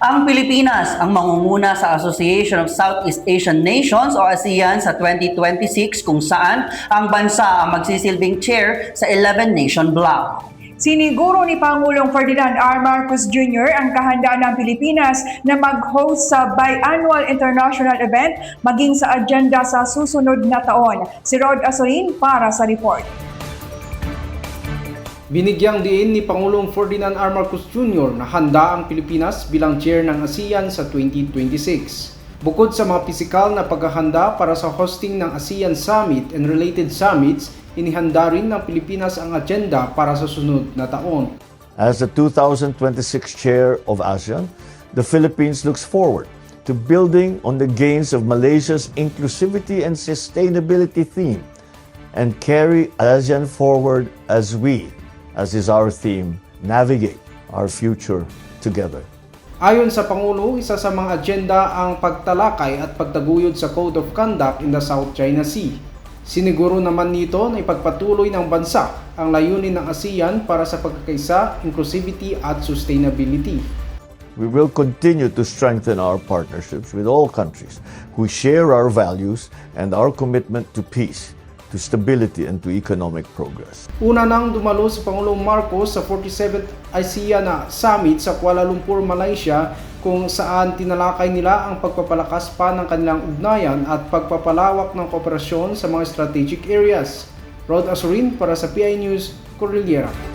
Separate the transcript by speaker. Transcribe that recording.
Speaker 1: Ang Pilipinas ang mangunguna sa Association of Southeast Asian Nations o ASEAN sa 2026 kung saan ang bansa ang magsisilbing chair sa 11 nation block.
Speaker 2: Siniguro ni Pangulong Ferdinand R. Marcos Jr. ang kahandaan ng Pilipinas na mag-host sa biannual international event maging sa agenda sa susunod na taon. Si Rod Asorin para sa report.
Speaker 3: Binigyang diin ni Pangulong Ferdinand R. Marcos Jr. na handa ang Pilipinas bilang chair ng ASEAN sa 2026. Bukod sa mga pisikal na paghahanda para sa hosting ng ASEAN Summit and related summits, inihanda rin ng Pilipinas ang agenda para sa sunod na taon.
Speaker 4: As the 2026 chair of ASEAN, the Philippines looks forward to building on the gains of Malaysia's inclusivity and sustainability theme and carry ASEAN forward as we, as is our theme, navigate our future together.
Speaker 3: Ayon sa Pangulo, isa sa mga agenda ang pagtalakay at pagtaguyod sa Code of Conduct in the South China Sea. Siniguro naman nito na ipagpatuloy ng bansa ang layunin ng ASEAN para sa pagkakaisa, inclusivity at sustainability.
Speaker 4: We will continue to strengthen our partnerships with all countries who share our values and our commitment to peace, to stability, and to economic progress.
Speaker 3: Una nang dumalo si Pangulong Marcos sa 47th ASEAN Summit sa Kuala Lumpur, Malaysia kung saan tinalakay nila ang pagpapalakas pa ng kanilang ugnayan at pagpapalawak ng kooperasyon sa mga strategic areas. Rod Asurin para sa PI News, Cordillera.